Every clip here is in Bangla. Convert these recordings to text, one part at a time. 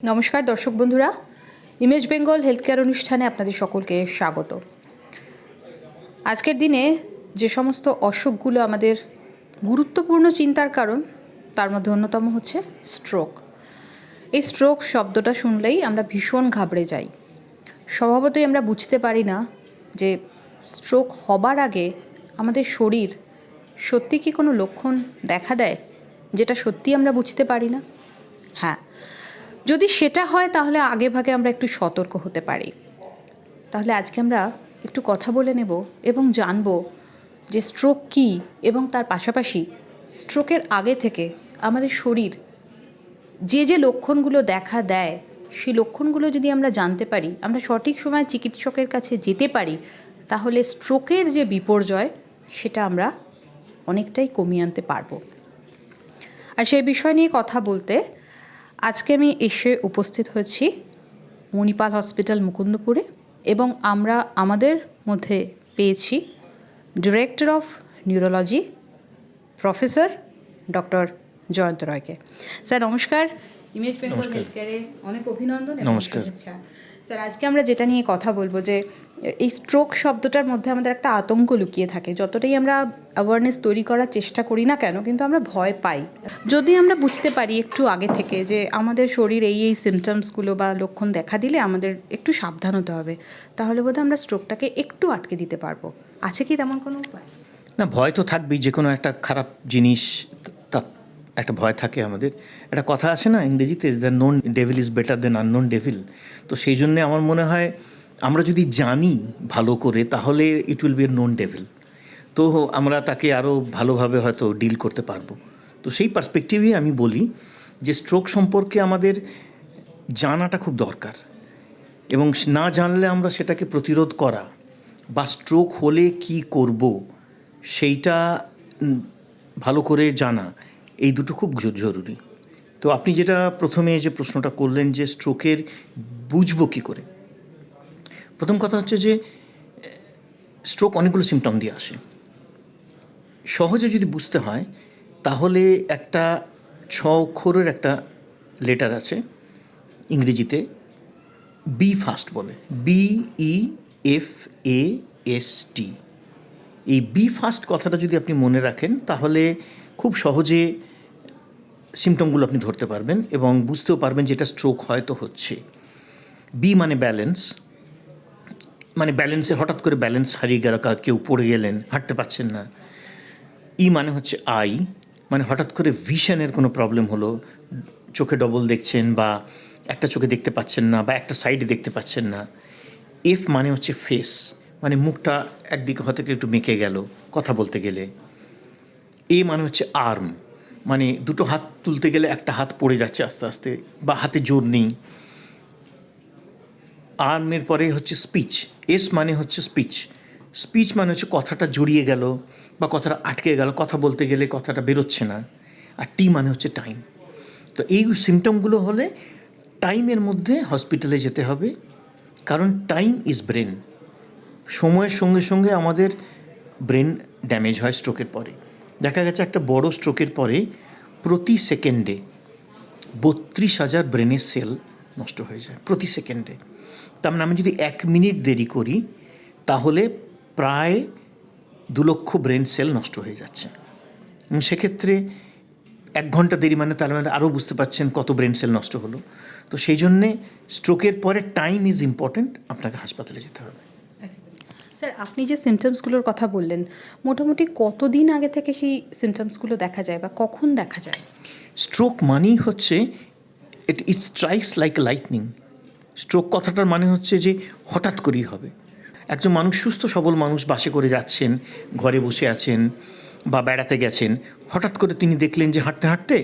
নমস্কার, দর্শক বন্ধুরা। ইমেজ বেঙ্গল হেলথ কেয়ার অনুষ্ঠানে আপনাদের সকলকে স্বাগত। আজকের দিনে যে সমস্ত অসুখগুলো আমাদের গুরুত্বপূর্ণ চিন্তার কারণ, তার মধ্যে অন্যতম হচ্ছে স্ট্রোক এই স্ট্রোক শব্দটা শুনলেই আমরা ভীষণ ঘাবড়ে যাই। স্বভাবতই আমরা বুঝতে পারি না যে স্ট্রোক হবার আগে আমাদের শরীর সত্যি কি কোনো লক্ষণ দেখা দেয়, যেটা সত্যি আমরা বুঝতে পারি না? হ্যাঁ যদি সেটা হয়, তাহলে আগে ভাগে আমরা একটু সতর্ক হতে পারি। তাহলে আজকে আমরা একটু কথা বলে নেব এবং জানব যে স্ট্রোক কী এবং তার পাশাপাশি স্ট্রোকের আগে থেকে আমাদের শরীর যে যে লক্ষণগুলো দেখা দেয়, সেই লক্ষণগুলো যদি আমরা জানতে পারি, আমরা সঠিক সময় চিকিৎসকের কাছে যেতে পারি, তাহলে স্ট্রোকের যে বিপর্যয়, সেটা আমরা অনেকটাই কমিয়ে আনতে পারব। আর সেই বিষয় নিয়ে কথা বলতে আজকে আমি এসে উপস্থিত হয়েছি মণিপাল হসপিটাল মুকুন্দপুরে এবং আমরা আমাদের মধ্যে পেয়েছি director of neurology professor doctor Joyanta রয়কে। Sir নমস্কার। ইমেজ বেঙ্গল হেলথ কেয়ারে অনেক অভিনন্দন নমস্কার। স্যার আজকে আমরা যেটা নিয়ে কথা বলব যে, এই স্ট্রোক শব্দটার মধ্যে আমাদের একটা আতঙ্ক লুকিয়ে থাকে। যতটাই আমরা অ্যাওয়ারনেস তৈরি করার চেষ্টা করি না কেন, কিন্তু আমরা ভয় পাই। যদি আমরা বুঝতে পারি একটু আগে থেকে যে, আমাদের শরীর এই এই সিমটমসগুলো বা লক্ষণ দেখা দিলে আমাদের একটু সাবধান হতে হবে, তাহলে বোধহয় আমরা স্ট্রোকটাকে একটু আটকে দিতে পারব। আছে কি তেমন কোনো উপায়? না, ভয় তো থাকবেই যে কোনো একটা খারাপ জিনিস একটা ভয় থাকে আমাদের। একটা কথা আছে না ইংরেজিতে the known devil is better than unknown devil তো সেই জন্যে আমার মনে হয়, আমরা যদি জানি ভালো করে, তাহলে it will be a known devil তো আমরা তাকে আরও ভালোভাবে হয়তো ডিল করতে পারব। তো সেই পার্সপেক্টিভে আমি বলি যে স্ট্রোক সম্পর্কে আমাদের জানাটা খুব দরকার। এবং না জানলে আমরা সেটাকে প্রতিরোধ করা বা স্ট্রোক হলে কি করব, সেইটা ভালো করে জানা। এই দুটো খুব জরুরি। তো আপনি যেটা প্রথমে যে প্রশ্নটা করলেন যে স্ট্রোকের বুঝব কী করে? প্রথম কথা হচ্ছে যে স্ট্রোক অনেকগুলো সিমটম দিয়ে আসে। সহজে যদি বুঝতে হয়, তাহলে একটা ছ অক্ষরের একটা লেটার আছে ইংরেজিতে বি ফাস্ট বলে। B E F A S T এই বি ফাস্ট কথাটা যদি আপনি মনে রাখেন, তাহলে খুব সহজে সিমটমগুলো আপনি ধরতে পারবেন এবং বুঝতেও পারবেন যে এটা স্ট্রোক হয়তো হচ্ছে। বি মানে ব্যালেন্স মানে ব্যালেন্সে হঠাৎ করে ব্যালেন্স হারিয়ে গেল কেউ পড়ে গেলেন, হাঁটতে পারছেন না। ই মানে হচ্ছে আই মানে হঠাৎ করে ভিশনের কোনো প্রবলেম হলো, চোখে ডবল দেখছেন বা একটা চোখে দেখতে পাচ্ছেন না বা একটা সাইডে দেখতে পাচ্ছেন না। এফ মানে হচ্ছে ফেস মানে মুখটা একদিকে হয়তো একটু মেকে গেল কথা বলতে গেলে। এ মানে হচ্ছে আর্ম মানে দুটো হাত তুলতে গেলে একটা হাত পড়ে যাচ্ছে আস্তে আস্তে বা হাতে জোর নেই। আর্মের পরে হচ্ছে স্পিচ এস মানে হচ্ছে স্পিচ স্পিচ মানে হচ্ছে কথাটা জড়িয়ে গেল বা কথাটা আটকে গেল, কথা বলতে গেলে কথাটা বেরোচ্ছে না। আর টি মানে হচ্ছে টাইম তো এই সিমটমগুলো হলে টাইমের মধ্যে হসপিটালে যেতে হবে। কারণ টাইম ইজ ব্রেন সময়ের সঙ্গে সঙ্গে আমাদের ব্রেন ড্যামেজ হয় স্ট্রোকের পরে। দেখা গেছে একটা বড় স্ট্রোকের পরে প্রতি সেকেন্ডে বত্রিশ হাজার ব্রেনের সেল নষ্ট হয়ে যায়, প্রতি সেকেন্ডে। তার মানে আমি যদি এক মিনিট দেরি করি, তাহলে প্রায় দু লক্ষ ব্রেন সেল নষ্ট হয়ে যাচ্ছে। সেক্ষেত্রে এক ঘণ্টা দেরি মানে তার মানে আরও বুঝতে পারছেন কত ব্রেন সেল নষ্ট হলো। তো সেই জন্যে স্ট্রোকের পরে টাইম ইজ ইম্পর্ট্যান্ট আপনাকে হাসপাতালে যেতে হবে। স্যার, আপনি যে সিমটমসগুলোর কথা বললেন, মোটামুটি কতদিন আগে থেকে সেই সিমটমসগুলো দেখা যায় বা কখন দেখা যায়? স্ট্রোক মানেই হচ্ছে it it strikes like lightning stroke কথাটার মানে হচ্ছে যে হঠাৎ করেই হবে। একজন মানুষ সুস্থ, সবল মানুষ বাসে করে যাচ্ছেন, ঘরে বসে আছেন বা বেড়াতে গেছেন, হঠাৎ করে তিনি দেখলেন যে হাঁটতে হাঁটতে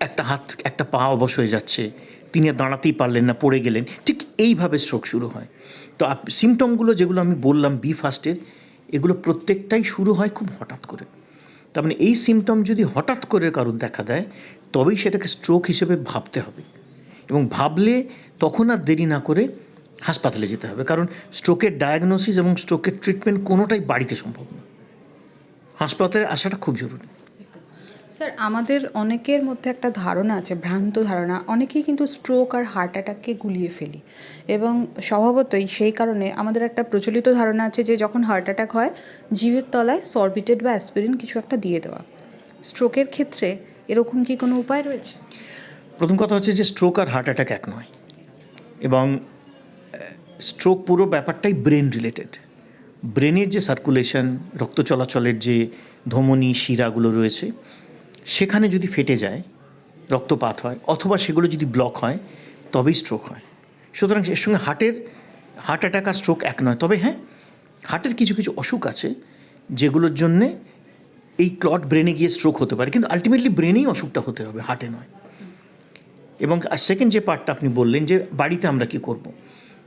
একটা হাত, একটা পা অবশ হয়ে যাচ্ছে। তিনি আর দাঁড়াতেই পারলেন না, পড়ে গেলেন। ঠিক এইভাবে স্ট্রোক শুরু হয়। তো সিমটমগুলো যেগুলো আমি বললাম বি ফার্স্টের এগুলো প্রত্যেকটাই শুরু হয় খুব হঠাৎ করে। তার মানে এই সিমটম যদি হঠাৎ করে কারোর দেখা দেয়, তবেই সেটাকে স্ট্রোক হিসেবে ভাবতে হবে। এবং ভাবলে তখন আর দেরি না করে হাসপাতালে যেতে হবে। কারণ স্ট্রোকের ডায়াগনোসিস এবং স্ট্রোকের ট্রিটমেন্ট কোনোটাই বাড়িতে সম্ভব না। হাসপাতালে আসাটা খুব জরুরি। স্যার, আমাদের অনেকের মধ্যে একটা ধারণা আছে, ভ্রান্ত ধারণা। অনেকেই কিন্তু স্ট্রোক আর হার্ট অ্যাটাককে গুলিয়ে ফেলি। এবং স্বভাবতই সেই কারণে আমাদের একটা প্রচলিত ধারণা আছে যে, যখন হার্ট অ্যাটাক হয়, জীবের তলায় সরবিটেড বা অ্যাসপিরিন কিছু একটা দিয়ে দেওয়া। স্ট্রোকের ক্ষেত্রে এরকম কি কোনো উপায় রয়েছে? প্রথম কথা হচ্ছে যে স্ট্রোক আর হার্ট অ্যাটাক এক নয়। এবং স্ট্রোক পুরো ব্যাপারটাই ব্রেন রিলেটেড ব্রেনের যে সার্কুলেশন রক্ত চলাচলের যে ধমনী, শিরাগুলো রয়েছে সেখানে যদি ফেটে যায়, রক্তপাত হয়, অথবা সেগুলো যদি ব্লক হয়, তবেই স্ট্রোক হয়। সুতরাং এর সঙ্গে হার্টের হার্ট অ্যাটাক আর স্ট্রোক এক নয়। তবে হ্যাঁ হার্টের কিছু কিছু অসুখ আছে যেগুলোর জন্যে এই ক্লট ব্রেনে গিয়ে স্ট্রোক হতে পারে। কিন্তু আলটিমেটলি ব্রেনেই অসুখটা হতে হবে হার্টে নয়। এবং সেকেন্ড যে পার্টটা আপনি বললেন যে বাড়িতে আমরা কি করব।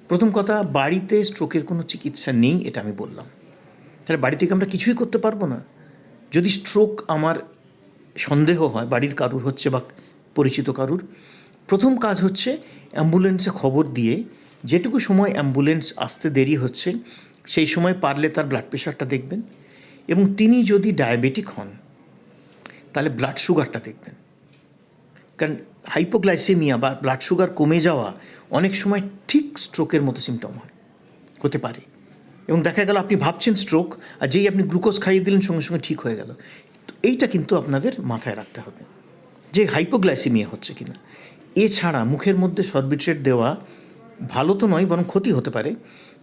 প্রথম কথা, বাড়িতে স্ট্রোকের কোনো চিকিৎসা নেই, এটা আমি বললাম। তাহলে বাড়ি থেকে আমরা কিছুই করতে পারব না? যদি স্ট্রোক আমার সন্দেহ হয়, বাড়ির কারুর হচ্ছে বা পরিচিত কারুর। প্রথম কাজ হচ্ছে অ্যাম্বুলেন্সে খবর দিয়ে, যেটুকু সময় অ্যাম্বুলেন্স আসতে দেরি হচ্ছে, সেই সময় পারলে তার ব্লাড প্রেশারটা দেখবেন এবং তিনি যদি ডায়াবেটিক হন, তাহলে ব্লাড সুগারটা দেখবেন। কারণ হাইপোগ্লাইসেমিয়া বা ব্লাড সুগার কমে যাওয়া অনেক সময় ঠিক স্ট্রোকের মতো সিমটম হয়, হতে পারে। এবং দেখা গেল আপনি ভাবছেন স্ট্রোক আর যেই আপনি গ্লুকোজ খাইয়ে দিলেন সঙ্গে সঙ্গে ঠিক হয়ে গেল। এইটা কিন্তু আপনাদের মাথায় রাখতে হবে যে হাইপোগ্লাইসিমিয়া হচ্ছে কিনা। এছাড়া মুখের মধ্যে সরবিট্রেট দেওয়া ভালো তো নয়, বরং ক্ষতি হতে পারে।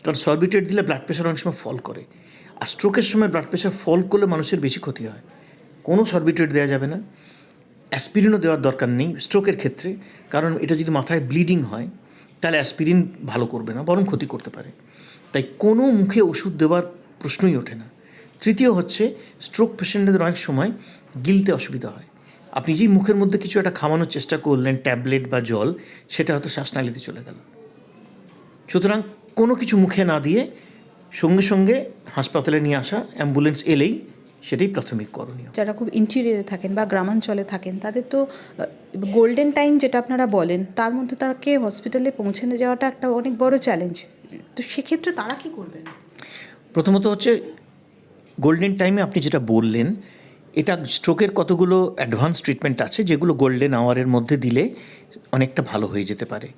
কারণ সরবিট্রেট দিলে ব্লাড প্রেশার অনেক সময় ফল করে। আর স্ট্রোকের সময় ব্লাড প্রেশার ফল করলে মানুষের বেশি ক্ষতি হয়। কোনো সরবিট্রেট দেওয়া যাবে না। অ্যাসপিরিনও দেওয়ার দরকার নেই স্ট্রোকের ক্ষেত্রে। কারণ এটা যদি মাথায় ব্লিডিং হয়, তাহলে অ্যাসপিরিন ভালো করবে না, বরং ক্ষতি করতে পারে। তাই কোনো মুখে ওষুধ দেওয়ার প্রশ্নই ওঠে না। তৃতীয় হচ্ছে স্ট্রোক পেশেন্টদের অনেক সময় গিলতে অসুবিধা হয়। আপনি যেই মুখের মধ্যে কিছু একটা খাওয়ানোর চেষ্টা করলেন ট্যাবলেট বা জল সেটা হয়তো শ্বাসনালীতে চলে গেল। সুতরাং কোনো কিছু মুখে না দিয়ে সঙ্গে সঙ্গে হাসপাতালে নিয়ে আসা অ্যাম্বুলেন্স এলেই সেটাই প্রাথমিক করণীয়। যারা খুব ইন্টেরিয়রে থাকেন বা গ্রামাঞ্চলে থাকেন তাদের তো গোল্ডেন টাইম যেটা আপনারা বলেন তার মধ্যে তাকে হসপিটালে পৌঁছানো যাওয়াটা একটা অনেক বড় চ্যালেঞ্জ তো সেক্ষেত্রে তারা কি করবেন? প্রথমত হচ্ছে গোল্ডেন টাইমে আপনি যেটা বললেন, এটা স্ট্রোকের কতগুলো অ্যাডভান্স ট্রিটমেন্ট আছে যেগুলো গোল্ডেন আওয়ারের মধ্যে দিলে অনেকটা ভালো হয়ে যেতে পারে।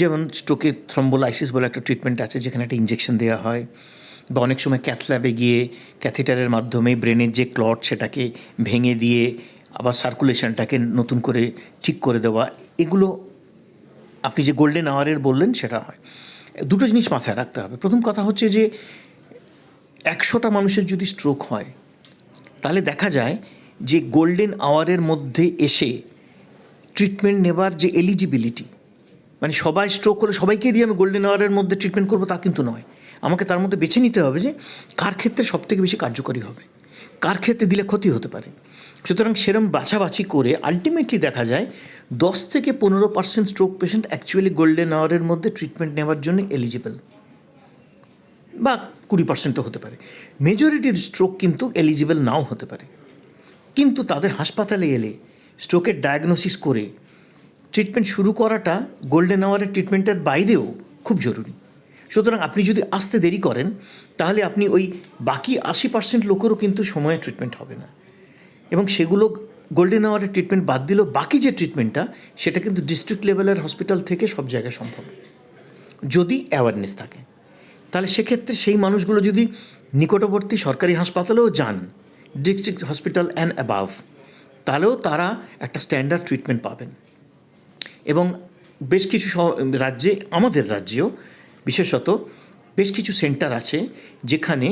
যেমন স্ট্রোকে থ্রম্বোলাইসিস বলে একটা ট্রিটমেন্ট আছে যেখানে একটা ইঞ্জেকশন দেওয়া হয় বা অনেক সময় ক্যাথল্যাবে গিয়ে ক্যাথেটারের মাধ্যমে ব্রেনের যে ক্লট সেটাকে ভেঙে দিয়ে আবার সার্কুলেশনটাকে নতুন করে ঠিক করে দেওয়া, এগুলো আপনি যে গোল্ডেন আওয়ারের বললেন সেটা হয়। দুটো জিনিস মাথায় রাখতে হবে। প্রথম কথা হচ্ছে যে একশোটা মানুষের যদি স্ট্রোক হয়, তাহলে দেখা যায় যে গোল্ডেন আওয়ারের মধ্যে এসে ট্রিটমেন্ট নেবার যে এলিজিবিলিটি মানে সবাই স্ট্রোক হলে সবাইকে দিয়ে আমি গোল্ডেন আওয়ারের মধ্যে ট্রিটমেন্ট করব তা কিন্তু নয়। আমাকে তার মধ্যে বেছে নিতে হবে যে কার ক্ষেত্রে সবথেকে বেশি কার্যকরী হবে, কার ক্ষেত্রে দিলে ক্ষতি হতে পারে। সুতরাং সেরম বাছাবাছি করে আলটিমেটলি দেখা যায় দশ থেকে পনেরো percent stroke patient actually golden আওয়ারের মধ্যে ট্রিটমেন্ট নেওয়ার জন্য এলিজিবল বা কুড়ি পার্সেন্টও হতে পারে। মেজরিটির স্ট্রোক কিন্তু এলিজিবল নাও হতে পারে। কিন্তু তাদের হাসপাতালে এলে স্ট্রোকের ডায়াগনোসিস করে ট্রিটমেন্ট শুরু করাটা গোল্ডেন আওয়ারের ট্রিটমেন্টের বাইরেও খুব জরুরি। সুতরাং আপনি যদি আসতে দেরি করেন, তাহলে আপনি ওই বাকি আশি পার্সেন্ট লোকেরও কিন্তু সময়ে ট্রিটমেন্ট হবে না। এবং সেগুলো গোল্ডেন আওয়ারের ট্রিটমেন্ট বাদ দিলেও বাকি যে ট্রিটমেন্টটা সেটা কিন্তু ডিস্ট্রিক্ট লেভেলের হসপিটাল থেকে সব জায়গায় সম্ভব। যদি অ্যাওয়ারনেস থাকে। তাহলে সেক্ষেত্রে সেই মানুষগুলো যদি নিকটবর্তী সরকারি হাসপাতালেও যান ডিস্ট্রিক্ট হসপিটাল অ্যান্ড অ্যাবাভ তাহলেও তারা একটা স্ট্যান্ডার্ড ট্রিটমেন্ট পাবেন। এবং বেশ কিছু রাজ্যে, আমাদের রাজ্যেও বিশেষত বেশ কিছু সেন্টার আছে যেখানে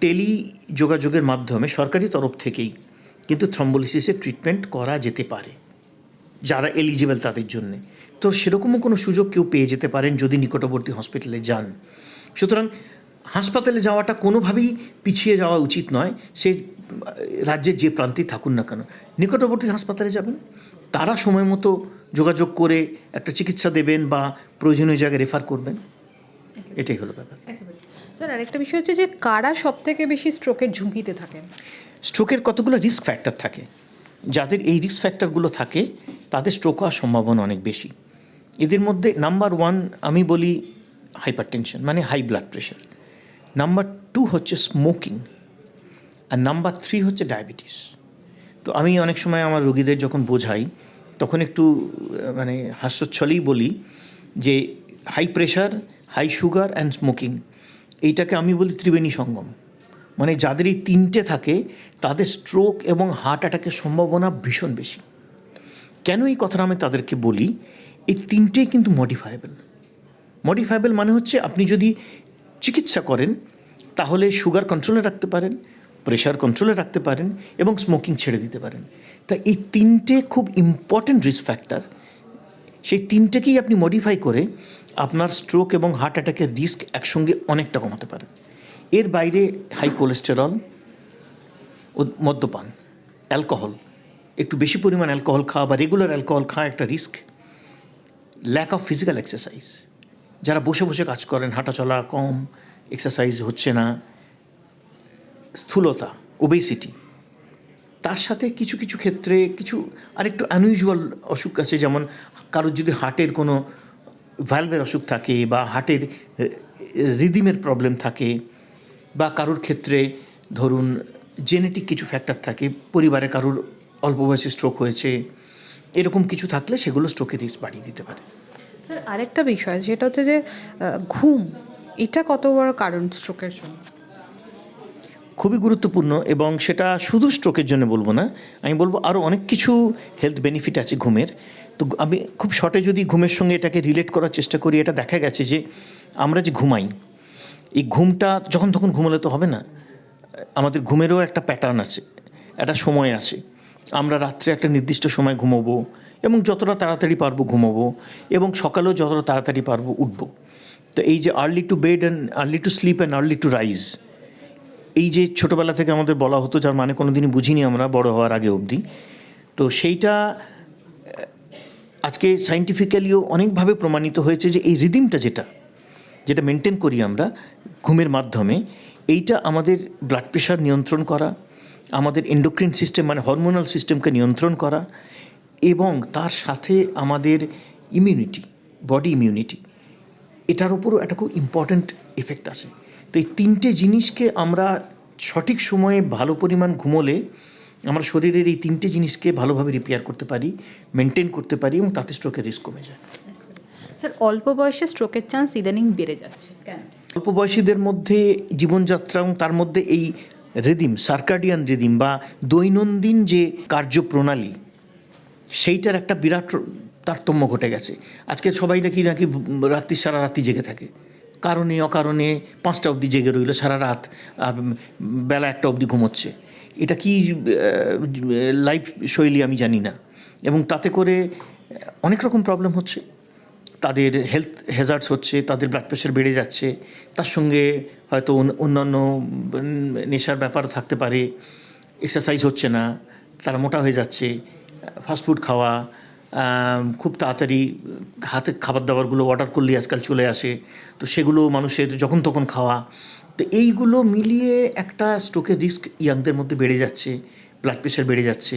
টেলি যোগাযোগের মাধ্যমে সরকারি তরফ থেকেই কিন্তু থ্রম্বোলিসিসের ট্রিটমেন্ট করা যেতে পারে, যারা এলিজিবল তাদের জন্যে। তো সেরকমও কোনো সুযোগ কেউ পেয়ে যেতে পারেন যদি নিকটবর্তী হসপিটালে যান। সুতরাং হাসপাতালে যাওয়াটা কোনোভাবেই পিছিয়ে যাওয়া উচিত নয়। সে রাজ্যের যে প্রান্তেই থাকুন না কেন। নিকটবর্তী হাসপাতালে যাবেন। তারা সময় মতো যোগাযোগ করে একটা চিকিৎসা দেবেন বা প্রয়োজনীয় জায়গায় রেফার করবেন। এটাই হলো ব্যাপার। স্যার আরেকটা বিষয় হচ্ছে যে কারা সব থেকে বেশি স্ট্রোকের ঝুঁকিতে থাকেন? স্ট্রোকের কতগুলো রিস্ক ফ্যাক্টর থাকে? যাদের এই রিস্ক ফ্যাক্টরগুলো থাকে তাদের স্ট্রোক হওয়ার সম্ভাবনা অনেক বেশি। এদের মধ্যে নাম্বার ওয়ান আমি বলি হাইপার টেনশন মানে high blood pressure number two হচ্ছে স্মোকিং আর নাম্বার থ্রি হচ্ছে ডায়াবেটিস তো আমি অনেক সময় আমার রোগীদের যখন বোঝাই, তখন একটু মানে হাস্যচ্ছলেই বলি যে high pressure high sugar and smoking এইটাকে আমি বলি ত্রিবেণী সঙ্গম। মানে যাদের এই তিনটে থাকে, তাদের স্ট্রোক এবং হার্ট অ্যাটাকের সম্ভাবনা ভীষণ বেশি। কেন এই কথাটা আমি তাদেরকে বলি? এই তিনটেই কিন্তু মডিফায়েবল মডিফায়েবল মানে হচ্ছে আপনি যদি চিকিৎসা করেন, তাহলে সুগার কন্ট্রোলে রাখতে পারেন প্রেশার কন্ট্রোলে রাখতে পারেন এবং স্মোকিং ছেড়ে দিতে পারেন। তা এই তিনটে খুব ইম্পর্ট্যান্ট রিস্ক ফ্যাক্টর সেই তিনটেকেই আপনি মডিফাই করে আপনার স্ট্রোক এবং হার্ট অ্যাটাকের রিস্ক একসঙ্গে অনেকটা কমাতে পারেন। এর বাইরে হাই কোলেস্টেরল ও মদ্যপান অ্যালকোহল একটু বেশি পরিমাণ অ্যালকোহল খাওয়া বা রেগুলার অ্যালকোহল খাওয়া একটা risk lack of physical exercise যারা বসে বসে কাজ করেন, হাঁটাচলা কম এক্সারসাইজ হচ্ছে না, স্থূলতা ওবেসিটি তার সাথে কিছু কিছু ক্ষেত্রে কিছু আরেকটু আনইউজুয়াল অসুখ আছে, যেমন কারোর যদি হার্টের কোনো ভ্যালভের অসুখ থাকে বা হার্টের রিদিমের প্রবলেম থাকে বা কারোর ক্ষেত্রে ধরুন জেনেটিক কিছু ফ্যাক্টর থাকে, পরিবারে কারোর অল্প বয়সে স্ট্রোক হয়েছে, এরকম কিছু থাকলে সেগুলো স্ট্রোকের রিস্ক বাড়িয়ে দিতে পারে। স্যার, আরেকটা বিষয় যেটা হচ্ছে যে ঘুম, এটা কত বড় কারণ স্ট্রোকের জন্য? খুবই গুরুত্বপূর্ণ এবং সেটা শুধু স্ট্রোকের জন্য বলব না, আমি বলব আরও অনেক কিছু হেলথ বেনিফিট আছে ঘুমের। তো আমি খুব শর্টে যদি ঘুমের সঙ্গে এটাকে রিলেট করার চেষ্টা করি, এটা দেখা গেছে যে, আমরা যে ঘুমাই, এই ঘুমটা যখন তখন ঘুমালে তো হবে না। আমাদের ঘুমেরও একটা প্যাটার্ন আছে, একটা সময় আছে। আমরা রাত্রে একটা নির্দিষ্ট সময় ঘুমোবো এবং যতটা তাড়াতাড়ি পারব ঘুমোবো এবং সকালেও যতটা তাড়াতাড়ি পারব উঠবো। তো এই যে early to bed and early to sleep and early to rise এই যে ছোটোবেলা থেকে আমাদের বলা হতো, যার মানে কোনো দিনই বুঝিনি আমরা, বড় হওয়ার আগে অবধি, তো সেইটা, আজকে সাইন্টিফিক্যালিও অনেকভাবে প্রমাণিত হয়েছে যে এই রিদিমটা যেটা যেটা মেনটেন করি আমরা ঘুমের মাধ্যমে, এইটা আমাদের ব্লাড প্রেশার নিয়ন্ত্রণ করা, আমাদের এন্ডোক্রিন সিস্টেম মানে হরমোনাল সিস্টেমকে নিয়ন্ত্রণ করা এবং তার সাথে আমাদের ইমিউনিটি বডি ইমিউনিটি এটার উপরও একটা খুব ইম্পর্ট্যান্ট এফেক্ট আছে। তো এই তিনটে জিনিসকে আমরা সঠিক সময়ে ভালো পরিমাণ ঘুমোলে আমরা শরীরের এই তিনটে জিনিসকে ভালোভাবে রিপেয়ার করতে পারি মেনটেন করতে পারি এবং তাতে স্ট্রোকের রিস্ক কমে যায়। স্যার অল্প বয়সে স্ট্রোকের চান্স ইদানিং বেড়ে যাচ্ছে কেন? অল্প বয়সীদের মধ্যে জীবনযাত্রা এবং তার মধ্যে এই রিদিম সার্কাডিয়ান রিদিম বা দৈনন্দিন যে কার্যপ্রণালী সেইটার একটা বিরাট তারতম্য ঘটে গেছে। আজকে সবাই নাকি নাকি রাত্রি, সারা রাত্রি জেগে থাকে। কারণে, অকারণে পাঁচটা অবধি জেগে রইল, সারা রাত, আর বেলা একটা অবধি ঘুমোচ্ছে। এটা কি লাইফ শৈলী আমি জানি না। এবং তাতে করে অনেক রকম প্রবলেম হচ্ছে। তাদের হেলথ হ্যাজার্ডস হচ্ছে, তাদের ব্লাড প্রেশার বেড়ে যাচ্ছে। তার সঙ্গে হয়তো অন্যান্য নেশার ব্যাপারও থাকতে পারে। এক্সারসাইজ হচ্ছে না, তারা মোটা হয়ে যাচ্ছে। ফাস্টফুড খাওয়া খুব তাড়াতাড়ি হাতে খাবার দাবারগুলো অর্ডার করলেই আজকাল চলে আসে। তো সেগুলো মানুষের যখন তখন খাওয়া। তো এইগুলো মিলিয়ে একটা স্ট্রোকের রিস্ক ইয়াংদের মধ্যে বেড়ে যাচ্ছে ব্লাড প্রেশার বেড়ে যাচ্ছে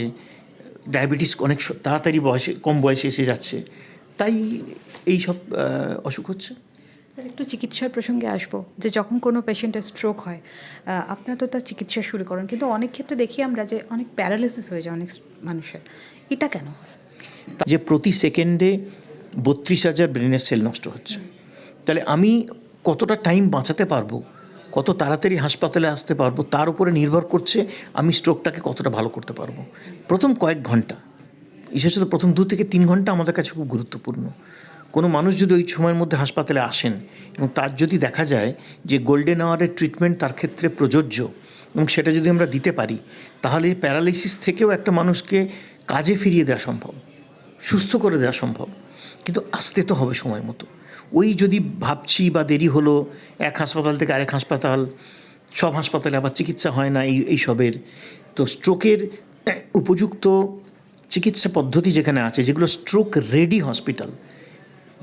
ডায়াবেটিস অনেক তাড়াতাড়ি বয়সে, কম বয়সে এসে যাচ্ছে। তাই এই সব অসুখ হচ্ছে। স্যার, একটু চিকিৎসার প্রসঙ্গে আসব। যে যখন কোনো পেশেন্টের স্ট্রোক হয় আপনারা তো তার চিকিৎসা শুরু করেন। কিন্তু অনেক ক্ষেত্রে দেখি আমরা যে অনেক প্যারালাইসিস হয়ে যায় অনেক মানুষের। এটা কেন? যে প্রতি সেকেন্ডে বত্রিশ হাজার ব্রেনের সেল নষ্ট হচ্ছে। তাহলে আমি কতটা টাইম বাঁচাতে পারব? কত তাড়াতাড়ি হাসপাতালে আসতে পারব? তার উপরে নির্ভর করছে আমি স্ট্রোকটাকে কতটা ভালো করতে পারব। প্রথম কয়েক ঘণ্টা। বিশেষত প্রথম দু থেকে তিন ঘণ্টা আমাদের কাছে খুব গুরুত্বপূর্ণ। কোনো মানুষ যদি ওই সময়ের মধ্যে হাসপাতালে আসেন এবং তার যদি দেখা যায় যে গোল্ডেন আওয়ারের ট্রিটমেন্ট তার ক্ষেত্রে প্রযোজ্য এবং সেটা যদি আমরা দিতে পারি, তাহলে প্যারালাইসিস থেকেও একটা মানুষকে কাজে ফিরিয়ে দেওয়া সম্ভব, সুস্থ করে দেওয়া সম্ভব, কিন্তু আসতে তো হবে সময় মতো। ওই যদি ভাবছি বা দেরি হলো, এক হাসপাতাল থেকে আরেক হাসপাতাল, সব হাসপাতালে আবার চিকিৎসা হয় না, এই এইসবের তো স্ট্রোকের, উপযুক্ত চিকিৎসা পদ্ধতি যেখানে আছে, যেগুলো স্ট্রোক রেডি হসপিটাল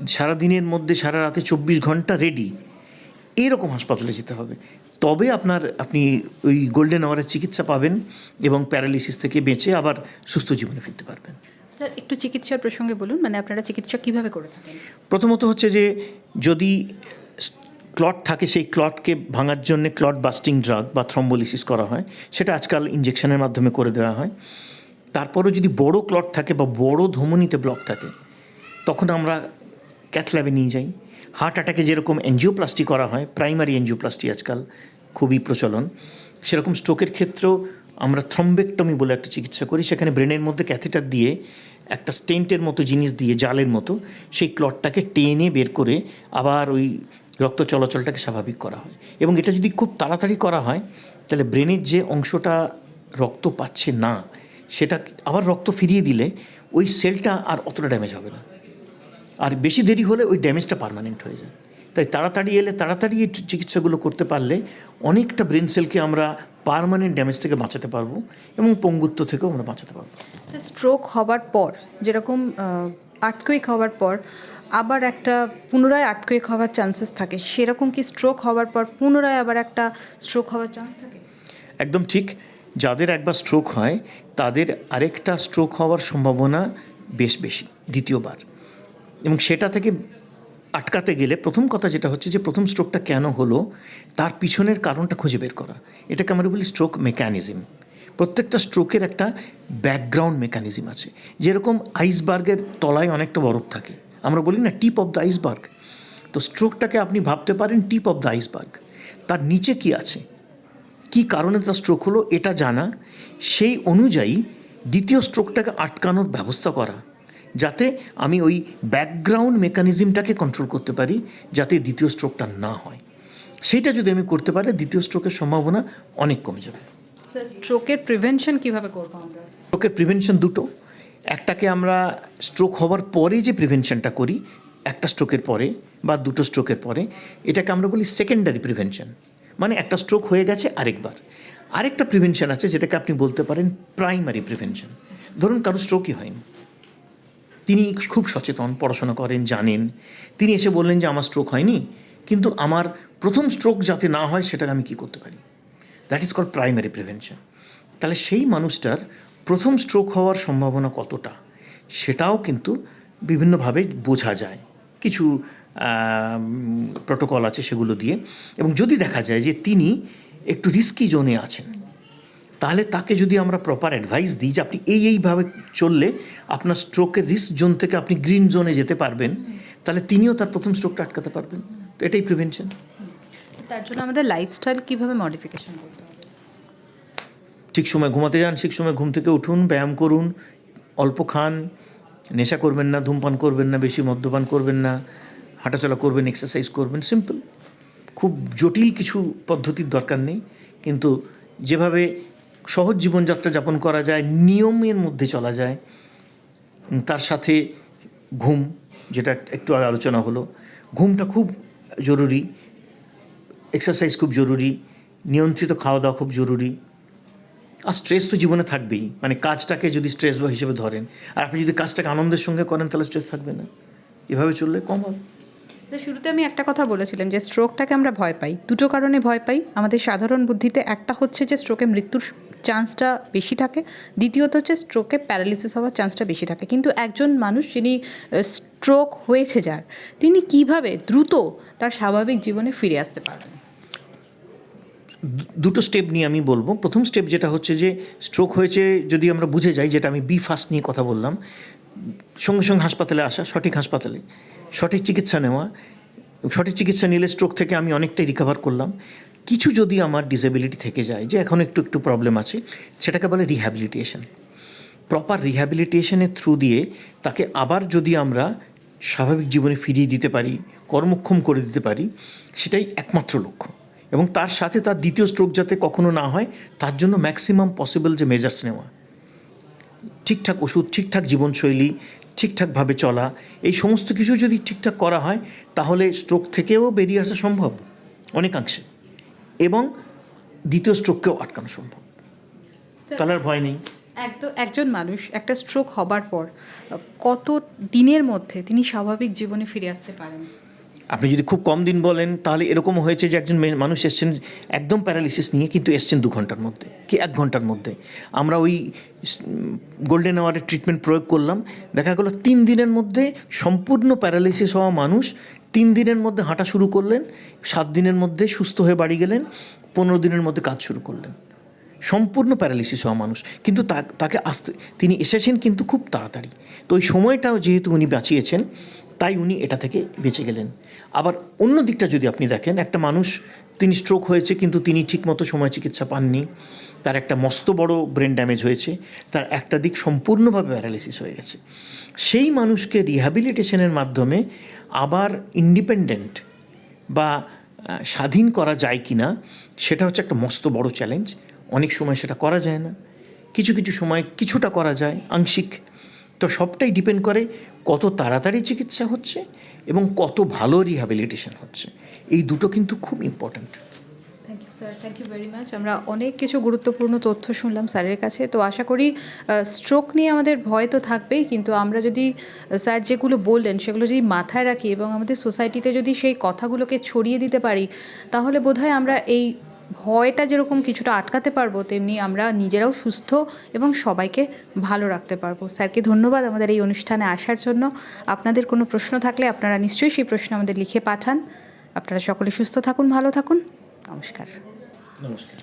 সারা দিনের মধ্যে সারা রাতে চব্বিশ ঘণ্টা রেডি, এরকম হাসপাতালে যেতে হবে। তবে আপনার আপনি ওই গোল্ডেন আওয়ারের চিকিৎসা পাবেন এবং প্যারালিসিস থেকে বেঁচে আবার সুস্থ জীবনে ফিরতে পারবেন। স্যার একটু চিকিৎসার প্রসঙ্গে বলুন মানে আপনারা চিকিৎসা কীভাবে করে থাকেন? প্রথমত হচ্ছে যে যদি ক্লট থাকে সেই ক্লটকে ভাঙার জন্য ক্লট বাস্টিং ড্রাগ বা থ্রম্বোলিসিস করা হয় সেটা আজকাল ইঞ্জেকশনের মাধ্যমে করে দেওয়া হয়। তারপরেও যদি বড় ক্লট থাকে বা বড় ধমনীতে ব্লক থাকে তখন আমরা ক্যাথ ল্যাবে নিয়ে যাই। হার্ট অ্যাটাকে যেরকম এনজিওপ্লাস্টি করা হয়, প্রাইমারি এনজিওপ্লাস্টি আজকাল খুবই প্রচলন, সেরকম স্ট্রোকের ক্ষেত্রেও আমরা থ্রম্বেক্টমি বলে একটা চিকিৎসা করি, সেখানে ব্রেনের মধ্যে ক্যাথেটার দিয়ে একটা স্টেন্টের মতো জিনিস দিয়ে, জালের মতো, সেই ক্লটটাকে টেনে বের করে আবার ওই রক্ত চলাচলটাকে স্বাভাবিক করা হয়। এবং এটা যদি খুব তাড়াতাড়ি করা হয়, তাহলে ব্রেনের যে অংশটা রক্ত পাচ্ছে না, সেটা আবার রক্ত ফিরিয়ে দিলে ওই সেলটা আর অতটা ড্যামেজ হবে না। আর বেশি দেরি হলে ওই ড্যামেজটা পারমানেন্ট হয়ে যায়। তাই তাড়াতাড়ি এলে তাড়াতাড়ি এই চিকিৎসাগুলো করতে পারলে অনেকটা ব্রেন সেলকে আমরা পার্মানেন্ট ড্যামেজ থেকে বাঁচাতে পারব এবং পঙ্গুত্ব থেকেও আমরা বাঁচাতে পারব। স্ট্রোক হবার পর যেরকম আর্থকুইক হওয়ার পর আবার একটা পুনরায় আর্থকুইক হওয়ার চান্সেস থাকে সেরকম কি স্ট্রোক হওয়ার পর পুনরায় আবার একটা স্ট্রোক হওয়ার চান্স থাকে? একদম ঠিক যাদের একবার স্ট্রোক হয় তাদের আরেকটা স্ট্রোক হওয়ার সম্ভাবনা বেশ বেশি দ্বিতীয়বার। এবং সেটা থেকে আটকাতে গেলে প্রথম কথা যেটা হচ্ছে যে প্রথম স্ট্রোকটা কেন হলো, তার পিছনের কারণটা খুঁজে বের করা। এটাকে আমরা বলি স্ট্রোক মেকানিজম প্রত্যেকটা স্ট্রোকের একটা ব্যাকগ্রাউন্ড মেকানিজম আছে। যেরকম আইসবার্গের তলায় অনেকটা বরফ থাকে। আমরা বলি না টিপ অফ দ্য আইসবার্গ তো স্ট্রোকটাকে আপনি ভাবতে পারেন টিপ অফ দ্য আইসবার্গ তার নিচে কি আছে? কি কারণে তার স্ট্রোক হলো? এটা জানা। সেই অনুযায়ী দ্বিতীয় স্ট্রোকটাকে আটকানোর ব্যবস্থা করা। যাতে আমি ওই ব্যাকগ্রাউন্ড মেকানিজমটাকে কন্ট্রোল করতে পারি যাতে দ্বিতীয় স্ট্রোকটা না হয়। সেইটা যদি আমি করতে পারি দ্বিতীয় স্ট্রোকের সম্ভাবনা অনেক কমে যাবে। স্ট্রোকের প্রিভেনশন কীভাবে করব আমরা? স্ট্রোকের প্রিভেনশন দুটো। একটাকে আমরা স্ট্রোক হওয়ার পরে যে প্রিভেনশনটা করি একটা স্ট্রোকের পরে বা দুটো স্ট্রোকের পরে এটাকে আমরা বলি সেকেন্ডারি প্রিভেনশন মানে একটা স্ট্রোক হয়ে গেছে আরেকবার। আরেকটা প্রিভেনশন আছে যেটাকে আপনি বলতে পারেন প্রাইমারি প্রিভেনশন ধরুন কারও স্ট্রোকই হয়নি। তিনি খুব সচেতন, পড়াশোনা করেন, জানেন। তিনি এসে বললেন যে, আমার স্ট্রোক হয়নি, কিন্তু আমার প্রথম স্ট্রোক যাতে না হয়, সেটাকে আমি কী করতে পারি? That is call primary prevention তাহলে সেই মানুষটার প্রথম স্ট্রোক হওয়ার সম্ভাবনা কতটা, সেটাও কিন্তু বিভিন্নভাবে বোঝা যায়। কিছু প্রোটোকল আছে সেগুলো দিয়ে। এবং যদি দেখা যায় যে তিনি একটু রিস্কি জোনে আছেন তাহলে তাকে যদি আমরা প্রপার অ্যাডভাইস দিই যে আপনি এই এইভাবে চললে আপনার স্ট্রোকের রিস্ক জোন থেকে আপনি গ্রিন জোনে যেতে পারবেন তাহলে তিনিও তার প্রথম স্ট্রোকটা আটকাতে পারবেন। তো এটাই প্রিভেনশন তার জন্য আমাদের লাইফস্টাইল কীভাবে মডিফিকেশন করতে হবে? ঠিক সময় ঘুমাতে যান ঠিক সময় ঘুম থেকে উঠুন ব্যায়াম করুন অল্প খান নেশা করবেন না ধূমপান করবেন না বেশি মদ্যপান করবেন না হাঁটাচলা করবেন এক্সারসাইজ করবেন সিম্পল খুব জটিল কিছু পদ্ধতির দরকার নেই কিন্তু যেভাবে সহজ জীবনযাত্রা যাপন করা যায়, নিয়মের মধ্যে চলা যায়। তার সাথে ঘুম, যেটা একটু আগে আলোচনা হলো। ঘুমটা খুব জরুরি এক্সারসাইজ খুব জরুরি, নিয়ন্ত্রিত খাওয়া দাওয়া খুব জরুরি। আর স্ট্রেস তো জীবনে থাকবেই। মানে কাজটাকে যদি স্ট্রেস বা হিসেবে ধরেন, আর আপনি যদি কাজটাকে আনন্দের সঙ্গে করেন, তাহলে স্ট্রেস থাকবে না। এভাবে চললে কম হবে। তো শুরুতে আমি একটা কথা বলেছিলাম যে স্ট্রোকটাকে আমরা ভয় পাই। দুটো কারণে ভয় পাই। আমাদের সাধারণ বুদ্ধিতে একটা হচ্ছে যে স্ট্রোকে মৃত্যুর চান্সটা বেশি থাকে। দ্বিতীয়ত হচ্ছে স্ট্রোকে প্যারালিসিস হওয়ার চান্সটা বেশি থাকে। কিন্তু একজন মানুষ যিনি স্ট্রোক হয়েছে যার, তিনি কীভাবে দ্রুত তার স্বাভাবিক জীবনে ফিরে আসতে পারবেন? দুটো স্টেপ নিয়ে আমি বলব। প্রথম স্টেপ যেটা হচ্ছে যে স্ট্রোক হয়েছে যদি আমরা বুঝে যাই, যেটা আমি বি ফাস্ট নিয়ে কথা বললাম, সঙ্গে সঙ্গে হাসপাতালে আসা, সঠিক হাসপাতালে। সঠিক চিকিৎসা নেওয়া, সঠিক চিকিৎসা নিলে স্ট্রোক থেকে আমি অনেকটাই রিকভার করলাম। কিছু যদি আমার ডিসেবিলিটি থেকে যায়, যে এখন একটু একটু প্রবলেম আছে, সেটাকে বলে রিহ্যাবিলিটেশন প্রপার রিহ্যাবিলিটেশনের থ্রু দিয়ে তাকে আবার যদি আমরা স্বাভাবিক জীবনে ফিরিয়ে দিতে পারি, কর্মক্ষম করে দিতে পারি, সেটাই একমাত্র লক্ষ্য। এবং তার সাথে তার দ্বিতীয় স্ট্রোক যাতে কখনো না হয়, তার জন্য ম্যাক্সিমাম পসিবল যে মেজার্স নেওয়া। ঠিকঠাক ওষুধ, ঠিকঠাক জীবনশৈলী ঠিকঠাকভাবে চলা, এই সমস্ত কিছু যদি ঠিকঠাক করা হয়, তাহলে স্ট্রোক থেকেও বেরিয়ে আসা সম্ভব, অনেকাংশে। এবং দ্বিতীয় স্ট্রোককেও আটকানো সম্ভব। তাহলে আর ভয় নেই। একদম একজন মানুষ একটা স্ট্রোক হবার পর কত দিনের মধ্যে তিনি স্বাভাবিক জীবনে ফিরে আসতে পারেন? আপনি যদি খুব কম দিন বলেন তাহলে এরকম হয়েছে যে একজন মানুষ এসছেন একদম প্যারালিসিস নিয়ে কিন্তু এসছেন দু ঘণ্টার মধ্যে কি এক ঘণ্টার মধ্যে। আমরা ওই গোল্ডেন আওয়ারের ট্রিটমেন্ট প্রয়োগ করলাম। দেখা গেলো তিন দিনের মধ্যে সম্পূর্ণ প্যারালিসিস হওয়া মানুষ তিন দিনের মধ্যে হাঁটা শুরু করলেন, সাত দিনের মধ্যে সুস্থ হয়ে বাড়ি গেলেন, পনেরো দিনের মধ্যে কাজ শুরু করলেন। সম্পূর্ণ প্যারালিসিস হওয়া মানুষ। কিন্তু তাকে আসতে তিনি এসেছেন কিন্তু খুব তাড়াতাড়ি। তো ওই সময়টাও যেহেতু উনি বাঁচিয়েছেন তাই উনি এটা থেকে বেঁচে গেলেন। আবার অন্য দিকটা যদি আপনি দেখেন, একটা মানুষ তিনি স্ট্রোক হয়েছে কিন্তু তিনি ঠিকমতো সময় চিকিৎসা পাননি, তার একটা মস্ত বড় ব্রেন ড্যামেজ হয়েছে, তার একটা দিক সম্পূর্ণভাবে প্যারালিসিস হয়ে গেছে। সেই মানুষকে রিহ্যাবিলিটেশনের মাধ্যমে আবার ইন্ডিপেন্ডেন্ট বা স্বাধীন করা যায় কি না সেটা হচ্ছে একটা মস্ত বড় চ্যালেঞ্জ অনেক সময় সেটা করা যায় না। কিছু কিছু সময় কিছুটা করা যায়, আংশিক তো সবটাই ডিপেন্ড করে কত তাড়াতাড়ি চিকিৎসা হচ্ছে এবং কত ভালো রিহ্যাবিলিটেশন হচ্ছে। এই দুটো কিন্তু খুব important thank you sir thank you very much আমরা অনেক কিছু গুরুত্বপূর্ণ তথ্য শুনলাম স্যারের কাছে। তো আশা করি স্ট্রোক নিয়ে আমাদের ভয় তো থাকবেই, কিন্তু আমরা যদি স্যার যেগুলো বললেন, সেগুলো যদি মাথায় রাখি এবং আমাদের সোসাইটিতে যদি সেই কথাগুলোকে ছড়িয়ে দিতে পারি, তাহলে বোধহয় আমরা এই ভয়টা যেরকম কিছুটা আটকাতে পারব, তেমনি আমরা নিজেরাও সুস্থ এবং সবাইকে ভালো রাখতে পারব। স্যারকে ধন্যবাদ আমাদের এই অনুষ্ঠানে আসার জন্য। আপনাদের কোনো প্রশ্ন থাকলে আপনারা নিশ্চয়ই সেই প্রশ্ন আমাদের লিখে পাঠান। আপনারা সকলে সুস্থ থাকুন, ভালো থাকুন। নমস্কার। নমস্কার।